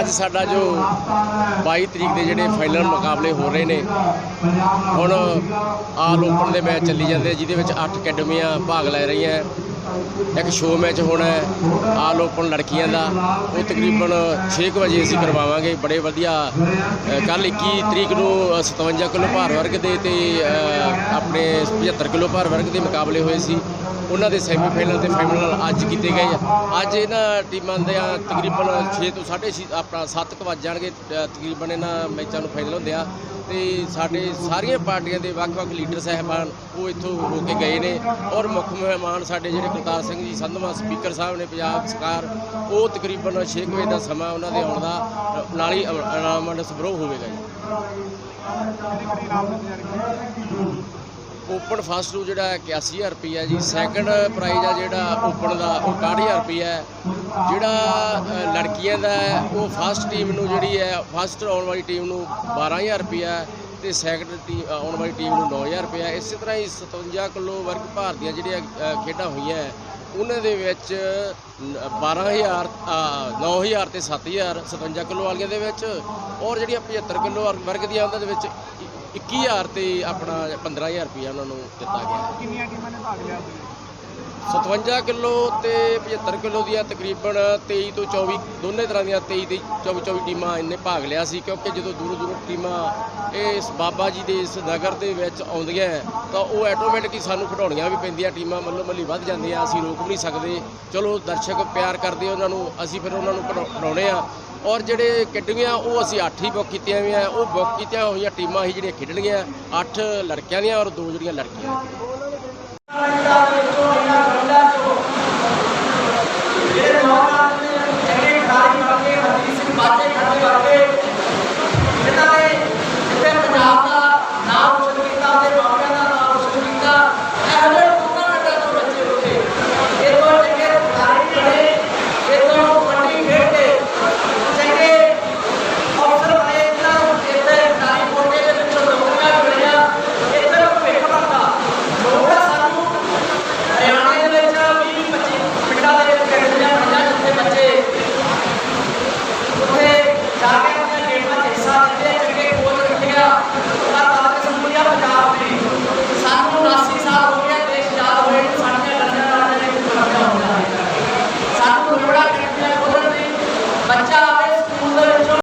ਅੱਜ ਸਾਡਾ ਜੋ 22 ਤਰੀਕ ਦੇ ਜਿਹੜੇ ਫਾਈਨਲ ਮੁਕਾਬਲੇ ਹੋ ਰਹੇ ਨੇ, ਹੁਣ ਆਲ ਓਪਨ ਦੇ ਮੈਚ ਚੱਲੀ ਜਾਂਦੇ ਜਿਹਦੇ ਵਿੱਚ 8 ਅਕੈਡਮੀਆਂ ਭਾਗ ਲੈ ਰਹੀਆਂ। ਇੱਕ ਸ਼ੋਅ ਮੈਚ ਹੋਣਾ ਹੈ। ਆਲ ਓਪਨ ਲੜਕੀਆਂ ਦਾ। ਉਹ ਤਕਰੀਬਨ 6 ਵਜੇ ਅਸੀਂ ਕਰਵਾਵਾਂਗੇ। ਬੜੇ ਵਧੀਆ ਕੱਲ 21 ਤਰੀਕ ਨੂੰ ਅ, 57 ਕਿਲੋ ਭਾਰ ਵਰਗ ਦੇ ਤੇ ਆਪਣੇ 75 ਕਿਲੋ ਭਾਰ ਵਰਗ ਦੇ ਮੁਕਾਬਲੇ ਹੋਏ ਸੀ। ਉਹਨਾਂ ਦੇ ਸੈਮੀਫਾਈਨਲ ਤੇ ਫਾਈਨਲ ਅੱਜ ਕੀਤੇ ਗਏ ਅੱਜ ਇਹਨਾਂ ਟੀਮਾਂ ਦੇ ਤਕਰੀਬਨ 6 ਤੋਂ 6.5 ਆਪਣਾ 7 ਕੁ ਵੱਜ ਜਾਣਗੇ। ਤਕਰੀਬਨ ਇਹਨਾਂ ਮੈਚਾਂ ਨੂੰ ਫਾਈਨਲ ਹੁੰਦੇ ਆ। ਤੇ ਸਾਡੇ ਸਾਰੀਆਂ ਪਾਰਟੀਆਂ ਦੇ ਵੱਖ-ਵੱਖ ਲੀਡਰ ਸਹਿਬਾਨ ਉਹ ਇੱਥੋਂ ਹੋ ਕੇ ਗਏ ਨੇ ਔਰ ਮੁੱਖ ਮਹਿਮਾਨ ਸਾਡੇ ਜਿਹੜੇ ਕੁਲਤਾਰ ਸਿੰਘ ਜੀ ਸੰਧਵਾ ਸਪੀਕਰ ਸਾਹਿਬ ਨੇ, ਪੰਜਾਬ ਸਰਕਾਰ, ਉਹ ਤਕਰੀਬਨ 6 ਵਜੇ ਦਾ ਸਮਾਂ ਉਹਨਾਂ ਦੇ ਆਉਣ ਦਾ, ਨਾਲ ਹੀ ਅਨਾਉਂਸਮੈਂਟ ਸਬਰੋ ਹੋਵੇਗਾ ਜੀ। ਓਪਨ ਫਸਟ ਨੂੰ ਜਿਹੜਾ 81000 ਰੁਪਈਆ ਜੀ ਸੈਕੰਡ ਪ੍ਰਾਈਜ਼ ਆ ਜਿਹੜਾ ਓਪਨ ਦਾ ਉਹ 61000 ਰੁਪਈਆ ਜਿਹੜਾ ਲੜਕੀਆਂ ਦਾ ਉਹ ਫਸਟ ਟੀਮ ਨੂੰ ਜਿਹੜੀ ਹੈ ਫਸਟ ਆਉਣ ਵਾਲੀ ਟੀਮ ਨੂੰ 12000 ਰੁਪਈਆ ਹੈ ਤੇ ਸੈਕੰਡ ਟੀਮ ਆਉਣ ਵਾਲੀ ਟੀਮ ਨੂੰ 9000 ਰੁਪਈਆ ਇਸੇ ਤਰ੍ਹਾਂ ਹੀ 57 ਕਿਲੋ ਵਰਗ ਭਾਰ ਦੀਆਂ ਜਿਹੜੀਆਂ ਖੇਡਾਂ ਹੋਈਆਂ ਉਹਨਾਂ ਦੇ ਵਿੱਚ ਨ- 12000 ਅ, 9000 ਤੇ 7000 57 ਕਿਲੋ ਵਾਲੀਆਂ ਦੇ ਵਿੱਚ ਔਰ ਜਿਹੜੀਆਂ 75 ਕਿਲੋ ਵਰਗ ਦੀਆਂ ਉਹਨਾਂ ਦੇ ਵਿੱਚ 21000 ਤੇ ਆਪਣਾ 15000 ਰੁਪਇਆ ਉਹਨਾਂ ਨੂੰ ਦਿੱਤਾ ਗਿਆ। ਕਿੰਨੀਆਂ ਟੀਮਾਂ ਨੇ ਭਾਗ ਲਿਆ? ਸੀ 57 ਕਿਲੋ ਤੇ 75 ਕਿਲੋ ਦੀਆਂ ਤਕਰੀਬਨ 23 ਤੋਂ 24 ਦੋਨੇ ਤਰ੍ਹਾਂ ਦੀਆਂ 23 ਤੇ 24 24 ਟੀਮਾਂ ਇਹਨੇ ਭਾਗ ਲਿਆ ਸੀ, ਕਿਉਂਕਿ ਜਦੋਂ ਦੂਰੋਂ ਦੂਰੋਂ ਟੀਮਾਂ ਇਸ ਬਾਬਾ ਜੀ ਦੇ ਇਸ ਨਗਰ ਦੇ ਵਿੱਚ ਆਉਂਦੀਆਂ ਤਾਂ ਉਹ ਆਟੋਮੈਟਿਕਲੀ ਸਾਨੂੰ ਖਿਡਾਉਣੀਆਂ ਵੀ ਪੈਂਦੀਆਂ, ਟੀਮਾਂ ਮੱਲੋ ਮੱਲੀ ਵੱਧ ਜਾਂਦੀਆਂ, ਅਸੀਂ ਰੋਕ ਵੀ ਨਹੀਂ ਸਕਦੇ। ਚਲੋ ਦਰਸ਼ਕ ਪਿਆਰ ਕਰਦੇ ਉਹਨਾਂ ਨੂੰ, ਅਸੀਂ ਫਿਰ ਉਹਨਾਂ ਨੂੰ ਖਿਡਾ- ਖਿਡਾਉਣੇ ਆ। ਔਰ ਜਿਹੜੇ ਕਿੱਡੀਆਂ, ਉਹ ਅਸੀਂ 8 ਹੀ ਬੁੱਕ ਕੀਤੀਆਂ ਹੋਈਆਂ, ਉਹ ਬੁੱਕ ਕੀਤੀਆਂ ਹੋਈਆਂ ਟੀਮਾਂ ਹੀ ਜਿਹੜੀਆਂ ਖੇਡਣਗੀਆਂ 8 ਲੜਕਿਆਂ ਦੀਆਂ ਔਰ ਦੋ ਜਿਹੜੀਆਂ ਲੜਕੀਆਂ।